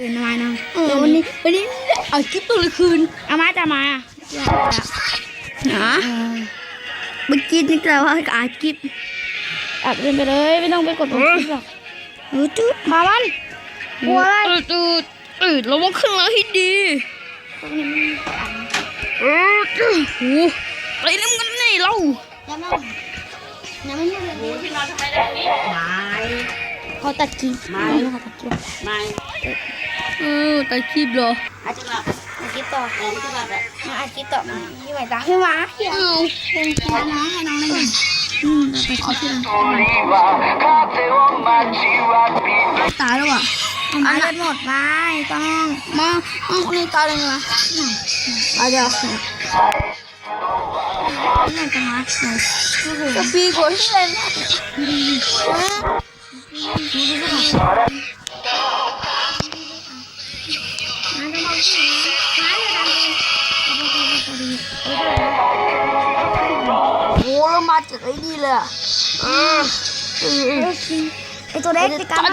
ตื่นมาเนาะเออวันนี้วันนี้เอาคลิปตัวละคืนเอามาจะมาอะฮะเมื่อกี้นี่แต่ว่าอาคลิปอัดเล่นไปเลยไม่ต้องไปกดปุ่มคลิปหรอกเออจุ๊บมามันกลัวอะไรตื่นตื่นระวังขึ้นมาให้ดีเออจุ๊บโอ้ไปเล่นกันนี่เรายังไม่ยังไม่ยังไม่ที่นอนทำไมได้นี้เขาตัดคลิปไม่เขาตัดคลิปเออแต่คลิปเหรออาจจะแบบอัดคลิปต่ออัดคลิปต่อแบบอัดคลิปต่อมาพี่ใหม่ตาพี่หมาเฮียเอ้าเป็นน้องให้น้องเล่นอืมแต่คลิปที่เราตายแล้วอะเอามาเล่นหมดไปต้องมาเอาคนนี้ตายเลยนะเอาเดี๋ยวเล่นกันมาโอ้โหจะปีกว่าที่เล่น มาจะบอกสิมาอย่าดังเลยโอ้แล้วมาจากไอ้นี่เลยอะเออเออไอตัวเล็กติดกัน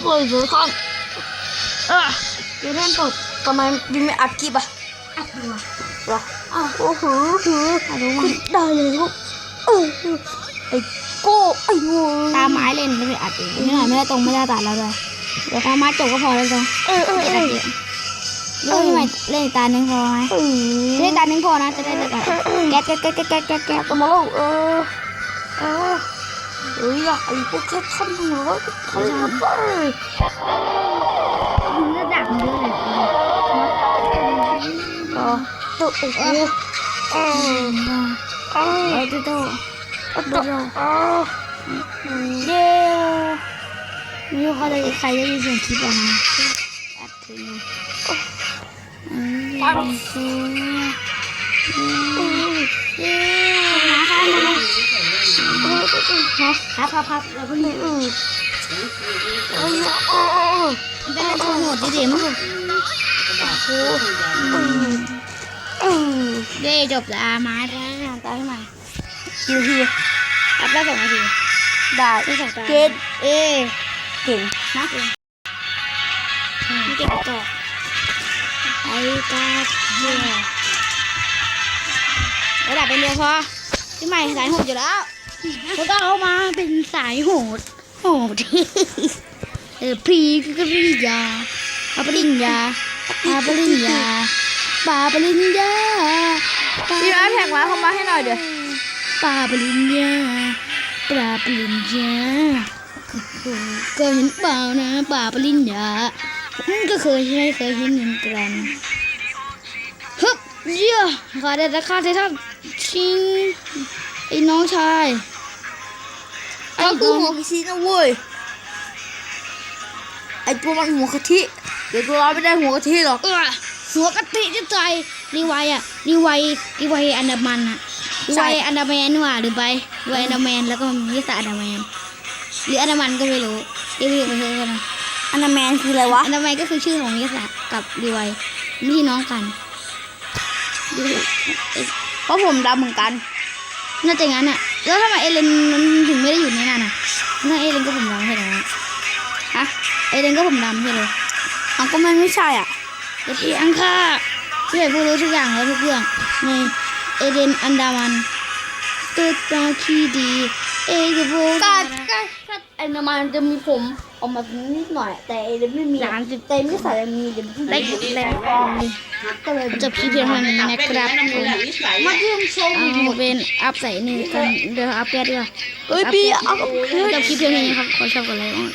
เฮ้ยเสือข้างเออเดี๋ยวเล่นปลดทำไมบินไม่อัดคลิปอะอัดตัวเหรออ้าวโอ้โหโอ้โหมาดูมันได้เลยลูกเออไอ้ โก้ไอ้งูตามไม้เล่นไม่ได้อัดเองนี่หน่อยไม่ได้ตรงไม่ได้ตัดแล้วเลยเดี๋ยวตามไม้จบก็พอแล้วจ้ะเออเออไม่เอได้อตัดเยอะเล่นใหม่เล่นอีกตาหนึ่งพอไหมเออเล่นตาหนึ่งพอนะจะได้ตัดแก๊สแก๊สแก๊สแก๊สแก๊สแก๊สตมาลูกเออเออเฮ้ยอะไอ้พวกแค่ทำหัวทำหัวไปมันก็ดักมันด้วยเออตัวโอ้โหเออเออเออตุ๊โต้เออเออเย้ไม่รู้เขาจะใครจะยินเสียงคลิปอะนะอัดถึงอืมเย้นะครับครับครับเราเพิ่งเออเออเออได้เล่นโชว์โหดดีๆมั้งเออเย้จบละมาแล้วตามขึ้นมา คิวทีอัพได้สองนาทีได้ได้สองตาเก่งเอ๊เก่งนะเก่งเก่งจอกไอ้กาเหี้ยระดับเป็นเดียวพอพี่ใหม่สายโหดอยู่แล้วแล้วก็เอามาเป็นสายโหดโหดเออพีก็ปริญญาปาปริญญาปาปริญญาปาปริญญาพี่น้อยแท็กมาเข้ามาให้หน่อยเดี๋ยว ปาปริญญาปลาปริญญาเคยเห็นเปล่านะปลาปริญญาอืมก็เคยใช่เคยเห็นเหมือนกันฮึบเยี่ยขาดแต่ขาดแต่ท่าชิงไอ้น้องชายไอ้ก็คือน้หัอวงกะทินะเว้ยไอตัวมันหัวกะทิเดี๋ยวตัวเราไม่ได้หัวกะทิหรอกเออหัวกะทิจะใจรีไวอะรีไวรีไวอันดามันอะ รีไวอันดาแมนนี่หว่าหรือไปรีไวอันดาแมนแล้วก็มิสอันดาแมนหรืออันดามันก็ไม่รู้เรียกไปเถอะกันนะอันนาแมนคืออะไรวะ อันดาแมนก็คือชื่อของมิสะกับรีไวไม่ใช่น้องกันเพราะผมดำเหมือนกัน น่าจะงั้นอะแล้วทำไมเอเลนมันถึงไม่ได้อยู่ในนั้นอะนั่นเอเลนก็ผมดำใช่ไหมฮะเอเลนก็ผมดำใช่เลยเอาก็มันไม่ใช่อะอย่าเถียงค่ะพี่ใหญ่พูดรู้ทุกอย่างแล้วทุกเรื่องใน เอเดนอันดามันตึกตาคีดี เอกโบก็ก็ก็ไอ้นามันจะมีผมออกมานิดหน่อย แต่ไอ้เดนไม่มีสามสิบแต่ไม่ใส่มีเดนได้แล้วก็เลยจบคลิปเพียงเท่านี้นะครับผมมาเยี่ยมชมเอาเป็นอัพใส่นี่กันเดี๋ยวอัพแป๊ดดีกว่าเฮ้ยพี่เอาจบคลิปเพียงเท่านี้ครับขอชอบกดไลค์นะครับ